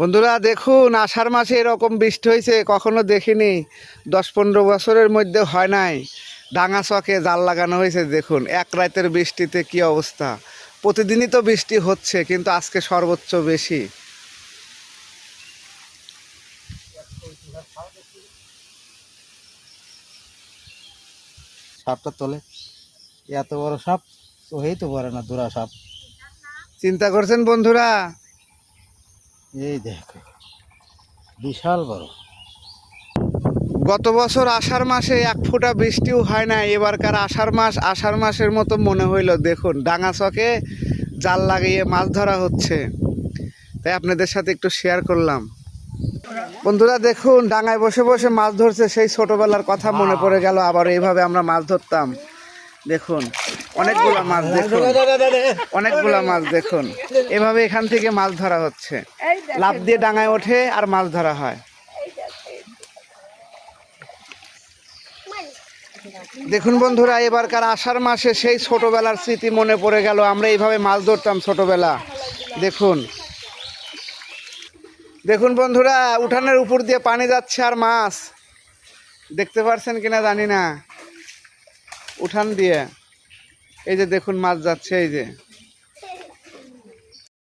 বন্ধুরা দেখুন আষাঢ় মাসে এরকম বৃষ্টি হয়েছে কখনো দেখিনি। দশ পনেরো বছরের মধ্যে হয় নাই। ডাঙা চকে জাল লাগানো হয়েছে দেখুন এক রাতের বৃষ্টিতে কি অবস্থা। প্রতিদিনই তো বৃষ্টি হচ্ছে কিন্তু আজকে সর্বোচ্চ বেশি। সাপটা তোলে। এত বড় সাপ তো ওই তো পারে না দূরা সাপ। চিন্তা করছেন বন্ধুরা? এই দেখো বিশাল বড়। গত বছর আষাঢ় মাসে এক ফোঁটা বৃষ্টিও হয় না এবারকার আষাঢ় মাস আষাঢ় মাসের মতো মনে হইল দেখুন ডাঙা চকে জাল লাগিয়ে মাছ ধরা হচ্ছে। তাই আপনাদের সাথে একটু শেয়ার করলাম। বন্ধুরা দেখুন ডাঙায় বসে বসে মাছ ধরছে সেই ছোটবেলার কথা মনে পড়ে গেল আবার এইভাবে আমরা মাছ ধরতাম। দেখুন অনেকগুলা মাছ দেখুন। অনেকগুলা মাছ দেখুন। এভাবে এখান থেকে মাছ ধরা হচ্ছে। লাভ দিয়ে ডাঙায় ওঠে আর মাছ ধরা হয়। দেখুন বন্ধুরা এবারকার আষাঢ় মাসে সেই ছোটবেলার স্মৃতি মনে পড়ে গেল। আমরা এইভাবে মাছ ধরতাম ছোটবেলা। দেখুন। দেখুন বন্ধুরা উঠানের উপর দিয়ে পানি যাচ্ছে আর মাছ। দেখতে পারছেন কিনা জানি না। উঠান দিয়ে। এই যে দেখুন মাছ যাচ্ছে এই যে।